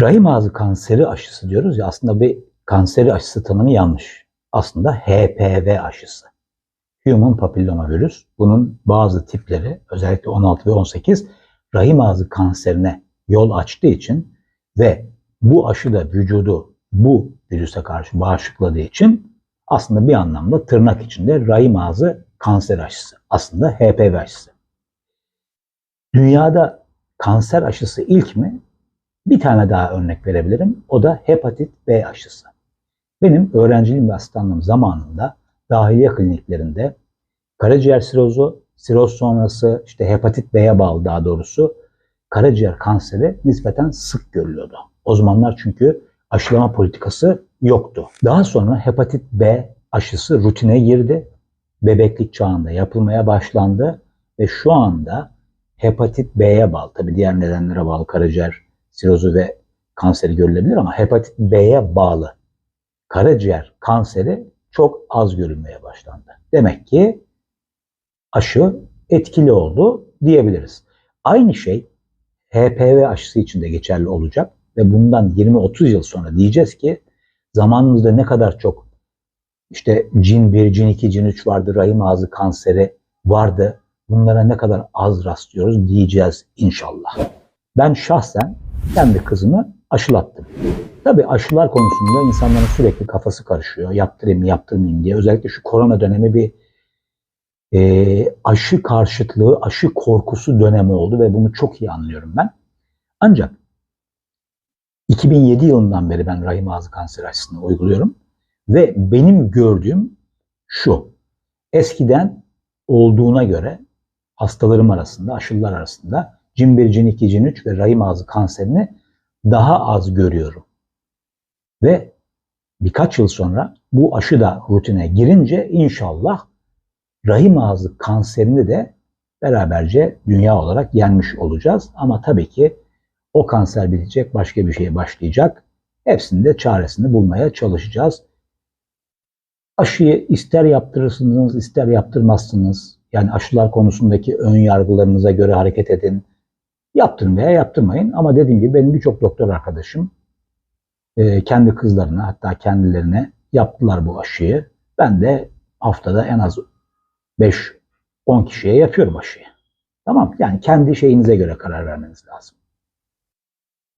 Rahim ağzı kanseri aşısı diyoruz ya aslında bir kanseri aşısı tanımı yanlış. Aslında HPV aşısı. Human Papilloma Virüs. Bunun bazı tipleri özellikle 16 ve 18 rahim ağzı kanserine yol açtığı için ve bu aşı da vücudu bu virüse karşı bağışıkladığı için aslında bir anlamda tırnak içinde rahim ağzı kanser aşısı. Aslında HPV aşısı. Dünyada kanser aşısı ilk mi? Bir tane daha örnek verebilirim. O da hepatit B aşısı. Benim öğrenciliğim ve asistanlığım zamanında dahiliye kliniklerinde karaciğer sirozu, siroz sonrası işte hepatit B'ye bağlı daha doğrusu karaciğer kanseri nispeten sık görülüyordu. O zamanlar çünkü aşılama politikası yoktu. Daha sonra hepatit B aşısı rutine girdi. Bebeklik çağında yapılmaya başlandı ve şu anda hepatit B'ye bağlı, tabi diğer nedenlere bağlı karaciğer sirozu ve kanseri görülebilir ama hepatit B'ye bağlı karaciğer kanseri çok az görülmeye başlandı. Demek ki aşı etkili oldu diyebiliriz. Aynı şey HPV aşısı için de geçerli olacak ve bundan 20-30 yıl sonra diyeceğiz ki zamanımızda ne kadar çok işte cin 1, cin 2, cin 3 vardı, rahim ağzı kanseri vardı. Bunlara ne kadar az rastlıyoruz diyeceğiz inşallah. Ben şahsen kendi kızımı aşılattım. Tabii aşılar konusunda insanların sürekli kafası karışıyor. Yaptırayım mı yaptırmayayım diye. Özellikle şu korona dönemi bir e, aşı karşıtlığı, aşı korkusu dönemi oldu ve bunu çok iyi anlıyorum ben. Ancak 2007 yılından beri ben rahim ağzı kanseri aşısını uyguluyorum ve benim gördüğüm şu. Eskiden olduğuna göre hastalarım arasında, aşılar arasında cin 1, cin 2, cin 3 ve rahim ağzı kanserini daha az görüyorum. Ve birkaç yıl sonra bu aşı da rutine girince inşallah rahim ağzı kanserini de beraberce dünya olarak yenmiş olacağız. Ama tabii ki o kanser bitecek, başka bir şeye başlayacak. Hepsinde çaresini bulmaya çalışacağız. Aşıyı ister yaptırırsınız, ister yaptırmazsınız. Yani aşılar konusundaki ön yargılarınıza göre hareket edin. Yaptırın veya yaptırmayın. Ama dediğim gibi benim birçok doktor arkadaşım e, kendi kızlarına hatta kendilerine yaptılar bu aşıyı. Ben de haftada en az 5-10 kişiye yapıyorum aşıyı. Tamam yani kendi şeyinize göre karar vermeniz lazım.